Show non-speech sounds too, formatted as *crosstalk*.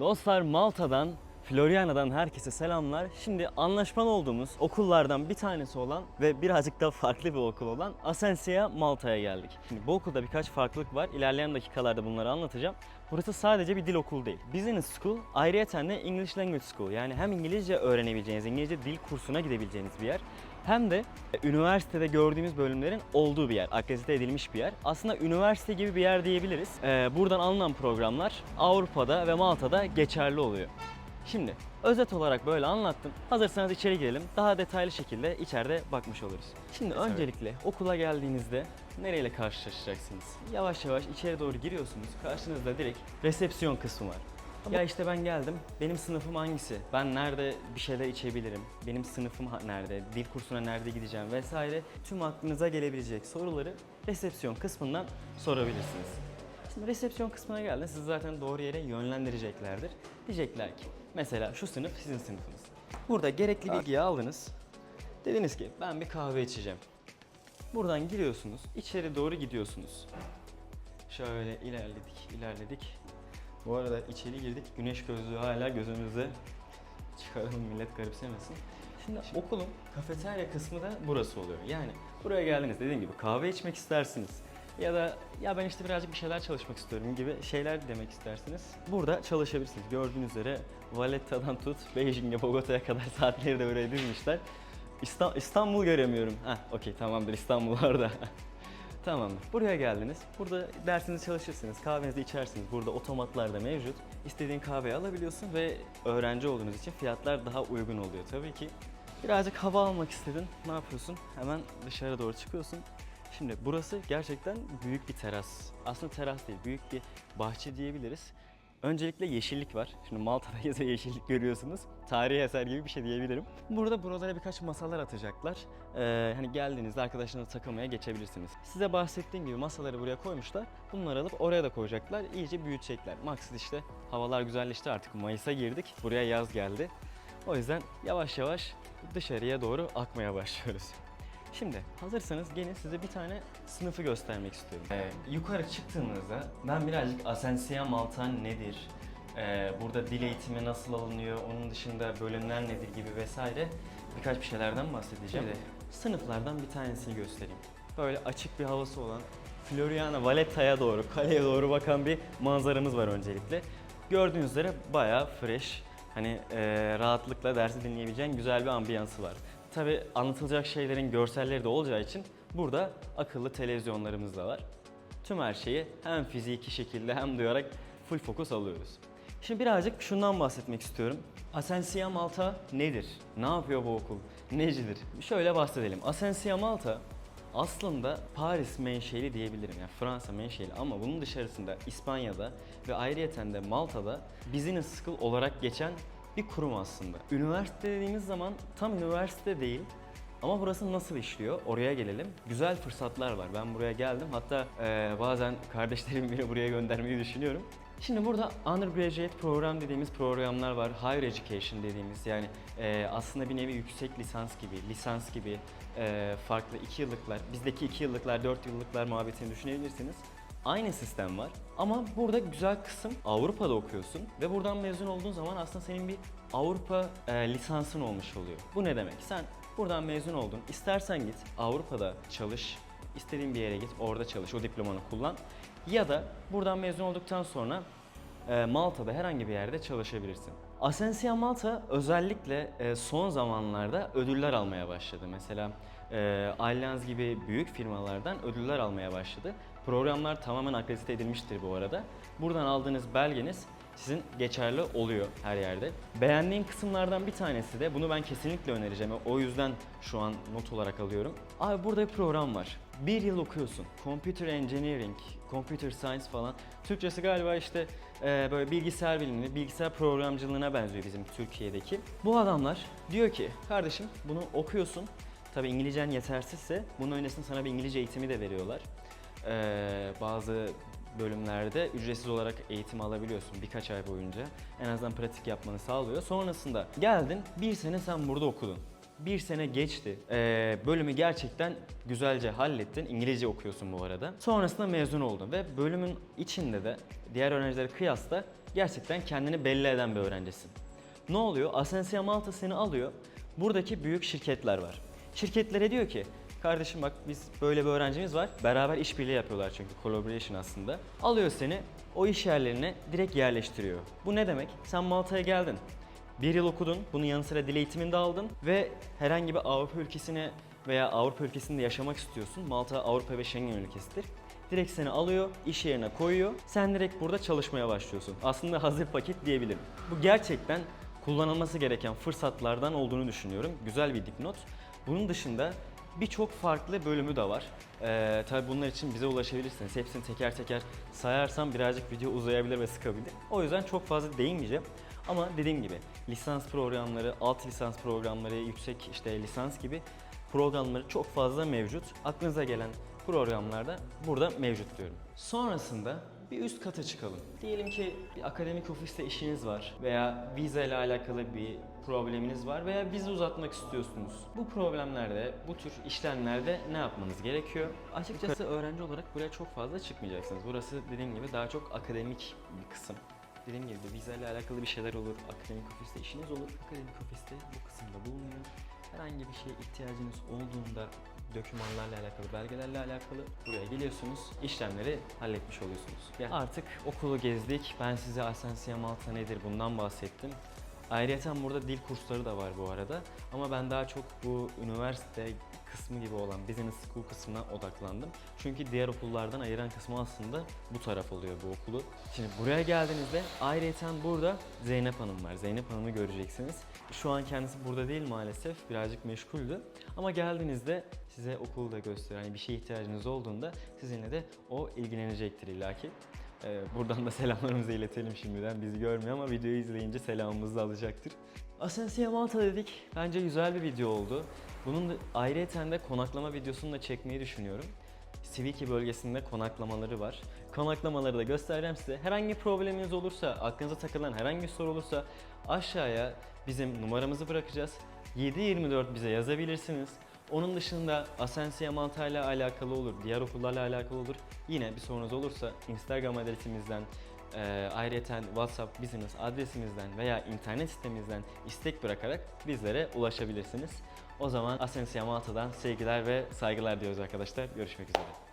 Dostlar Malta'dan, Floriana'dan herkese selamlar. Şimdi anlaşmalı olduğumuz okullardan bir tanesi olan ve birazcık da farklı bir okul olan Asensia Malta'ya geldik. Şimdi bu okulda birkaç farklılık var. İlerleyen dakikalarda bunları anlatacağım. Burası sadece bir dil okulu değil. Business School ayrıyeten de English Language School. Yani hem İngilizce öğrenebileceğiniz, İngilizce dil kursuna gidebileceğiniz bir yer. Hem de e, üniversitede gördüğümüz bölümlerin olduğu bir yer, akredite edilmiş bir yer. Aslında üniversite gibi bir yer diyebiliriz. Ee, buradan alınan programlar Avrupa'da ve Malta'da geçerli oluyor. Şimdi özet olarak böyle anlattım. Hazırsanız içeri girelim. Daha detaylı şekilde içeride bakmış oluruz. Şimdi öncelikle okula geldiğinizde nereyle karşılaşacaksınız? Yavaş yavaş içeri doğru giriyorsunuz. Karşınızda direkt resepsiyon kısmı var. Ya işte ben geldim. Benim sınıfım hangisi? Ben nerede bir şeyler içebilirim? Benim sınıfım nerede? Dil kursuna nerede gideceğim vesaire. Tüm aklınıza gelebilecek soruları resepsiyon kısmından sorabilirsiniz. Şimdi resepsiyon kısmına geldin. Sizi zaten doğru yere yönlendireceklerdir. Diyecekler ki mesela şu sınıf sizin sınıfınız. Burada gerekli bilgiyi aldınız. Dediniz ki ben bir kahve içeceğim. Buradan giriyorsunuz. içeri doğru gidiyorsunuz. Şöyle ilerledik, ilerledik. Bu arada içeri girdik. Güneş gözlüğü hala gözümüzde. Çıkaralım millet garipsemesin. Şimdi okulun kafeterya kısmı da burası oluyor. Yani buraya geldiniz dediğim gibi kahve içmek istersiniz. Ya da ya ben işte birazcık bir şeyler çalışmak istiyorum gibi şeyler demek istersiniz. Burada çalışabilirsiniz. Gördüğünüz üzere Valletta'dan tut Beijing'e Bogota'ya kadar *laughs* saatleri de buraya dizmişler. İsta- İstanbul göremiyorum. Heh okey tamamdır İstanbul orada. *laughs* Tamamdır. Buraya geldiniz. Burada dersinizi çalışırsınız, kahvenizi içersiniz. Burada otomatlar da mevcut. İstediğin kahveyi alabiliyorsun ve öğrenci olduğunuz için fiyatlar daha uygun oluyor tabii ki. Birazcık hava almak istedin. Ne yapıyorsun? Hemen dışarı doğru çıkıyorsun. Şimdi burası gerçekten büyük bir teras. Aslında teras değil, büyük bir bahçe diyebiliriz. Öncelikle yeşillik var. Şimdi Malta'dayız *laughs* ve yeşillik görüyorsunuz. Tarihi eser gibi bir şey diyebilirim. Burada buralara birkaç masalar atacaklar. Ee, hani geldiğinizde arkadaşlarınızla takılmaya geçebilirsiniz. Size bahsettiğim gibi masaları buraya koymuşlar. Bunları alıp oraya da koyacaklar. İyice büyütecekler. Maksat işte havalar güzelleşti artık. Mayıs'a girdik. Buraya yaz geldi. O yüzden yavaş yavaş dışarıya doğru akmaya başlıyoruz. Şimdi hazırsanız gelin size bir tane sınıfı göstermek istiyorum. Ee, yukarı çıktığınızda ben birazcık Asensia Malta nedir? Ee, burada dil eğitimi nasıl alınıyor? Onun dışında bölümler nedir gibi vesaire birkaç bir şeylerden bahsedeceğim. Şimdi sınıflardan bir tanesini göstereyim. Böyle açık bir havası olan Floriana Valletta'ya doğru, kaleye doğru bakan bir manzaramız var öncelikle. Gördüğünüz üzere bayağı fresh, hani e, rahatlıkla dersi dinleyebileceğin güzel bir ambiyansı var. Tabi anlatılacak şeylerin görselleri de olacağı için burada akıllı televizyonlarımız da var. Tüm her şeyi hem fiziki şekilde hem duyarak full fokus alıyoruz. Şimdi birazcık şundan bahsetmek istiyorum. Asensia Malta nedir? Ne yapıyor bu okul? Necidir? Şöyle bahsedelim. Asensia Malta aslında Paris menşeli diyebilirim. Yani Fransa menşeli ama bunun dışarısında İspanya'da ve ayrıyeten de Malta'da Business School olarak geçen bir kurum aslında. Üniversite dediğimiz zaman tam üniversite değil ama burası nasıl işliyor? Oraya gelelim. Güzel fırsatlar var. Ben buraya geldim. Hatta eee, bazen kardeşlerim beni buraya göndermeyi düşünüyorum. Şimdi burada undergraduate program dediğimiz programlar var. Higher education dediğimiz yani eee, aslında bir nevi yüksek lisans gibi, lisans gibi eee, farklı iki yıllıklar, bizdeki iki yıllıklar, dört yıllıklar muhabbetini düşünebilirsiniz. Aynı sistem var ama burada güzel kısım Avrupa'da okuyorsun ve buradan mezun olduğun zaman aslında senin bir Avrupa e, lisansın olmuş oluyor. Bu ne demek? Sen buradan mezun oldun, istersen git Avrupa'da çalış, istediğin bir yere git, orada çalış, o diplomanı kullan. Ya da buradan mezun olduktan sonra e, Malta'da herhangi bir yerde çalışabilirsin. Asensia Malta özellikle e, son zamanlarda ödüller almaya başladı. Mesela e, Allianz gibi büyük firmalardan ödüller almaya başladı. Programlar tamamen akredite edilmiştir bu arada. Buradan aldığınız belgeniz sizin geçerli oluyor her yerde. Beğendiğim kısımlardan bir tanesi de bunu ben kesinlikle önereceğim. O yüzden şu an not olarak alıyorum. Abi burada bir program var. Bir yıl okuyorsun. Computer Engineering, Computer Science falan. Türkçesi galiba işte e, böyle bilgisayar bilimi, bilgisayar programcılığına benziyor bizim Türkiye'deki. Bu adamlar diyor ki kardeşim bunu okuyorsun. Tabi İngilizcen yetersizse bunun öncesinde sana bir İngilizce eğitimi de veriyorlar. Ee, bazı bölümlerde ücretsiz olarak eğitim alabiliyorsun birkaç ay boyunca. En azından pratik yapmanı sağlıyor. Sonrasında geldin bir sene sen burada okudun. Bir sene geçti. Ee, bölümü gerçekten güzelce hallettin. İngilizce okuyorsun bu arada. Sonrasında mezun oldun ve bölümün içinde de diğer öğrencilere kıyasla gerçekten kendini belli eden bir öğrencisin. Ne oluyor? Asensia Malta seni alıyor. Buradaki büyük şirketler var. Şirketlere diyor ki Kardeşim bak biz böyle bir öğrencimiz var. Beraber işbirliği yapıyorlar çünkü collaboration aslında. Alıyor seni o iş yerlerine direkt yerleştiriyor. Bu ne demek? Sen Malta'ya geldin. Bir yıl okudun, bunun yanı sıra dil eğitimini de aldın ve herhangi bir Avrupa ülkesine veya Avrupa ülkesinde yaşamak istiyorsun. Malta Avrupa ve Schengen ülkesidir. Direkt seni alıyor, iş yerine koyuyor. Sen direkt burada çalışmaya başlıyorsun. Aslında hazır paket diyebilirim. Bu gerçekten kullanılması gereken fırsatlardan olduğunu düşünüyorum. Güzel bir dipnot. Bunun dışında birçok farklı bölümü de var. Ee, tabii bunlar için bize ulaşabilirsiniz. Hepsini teker teker sayarsam birazcık video uzayabilir ve sıkabilir. O yüzden çok fazla değinmeyeceğim. Ama dediğim gibi lisans programları, alt lisans programları, yüksek işte lisans gibi programları çok fazla mevcut. Aklınıza gelen programlarda burada mevcut diyorum. Sonrasında bir üst kata çıkalım. Diyelim ki bir akademik ofiste işiniz var veya vize ile alakalı bir probleminiz var veya vize uzatmak istiyorsunuz. Bu problemlerde, bu tür işlemlerde ne yapmanız gerekiyor? Açıkçası öğrenci olarak buraya çok fazla çıkmayacaksınız. Burası dediğim gibi daha çok akademik bir kısım. Dediğim gibi vize ile alakalı bir şeyler olur, akademik ofiste işiniz olur. Akademik ofiste bu kısımda bulunuyor. Herhangi bir şeye ihtiyacınız olduğunda dokümanlarla alakalı, belgelerle alakalı buraya geliyorsunuz, işlemleri halletmiş oluyorsunuz. Yani artık okulu gezdik, ben size Asensia Malta nedir bundan bahsettim. Ayrıca burada dil kursları da var bu arada ama ben daha çok bu üniversite kısmı gibi olan business school kısmına odaklandım. Çünkü diğer okullardan ayıran kısmı aslında bu taraf oluyor bu okulu. Şimdi buraya geldiğinizde ayrıca burada Zeynep Hanım var. Zeynep Hanım'ı göreceksiniz. Şu an kendisi burada değil maalesef. Birazcık meşguldü. Ama geldiğinizde size okulu da gösterir. Hani bir şeye ihtiyacınız olduğunda sizinle de o ilgilenecektir illaki. Ee, buradan da *laughs* selamlarımızı iletelim şimdiden. Bizi görmüyor ama videoyu izleyince selamımızı alacaktır. Asensia Malta dedik. Bence güzel bir video oldu. Bunun da de konaklama videosunu da çekmeyi düşünüyorum. Siviki bölgesinde konaklamaları var. Konaklamaları da göstereceğim size. Herhangi probleminiz olursa, aklınıza takılan herhangi bir soru olursa aşağıya bizim numaramızı bırakacağız. 724 bize yazabilirsiniz. Onun dışında Asensia Malta ile alakalı olur, diğer okullarla alakalı olur. Yine bir sorunuz olursa Instagram adresimizden, e, ayrıca WhatsApp Business adresimizden veya internet sitemizden istek bırakarak bizlere ulaşabilirsiniz. O zaman Asensia Malta'dan sevgiler ve saygılar diyoruz arkadaşlar. Görüşmek üzere.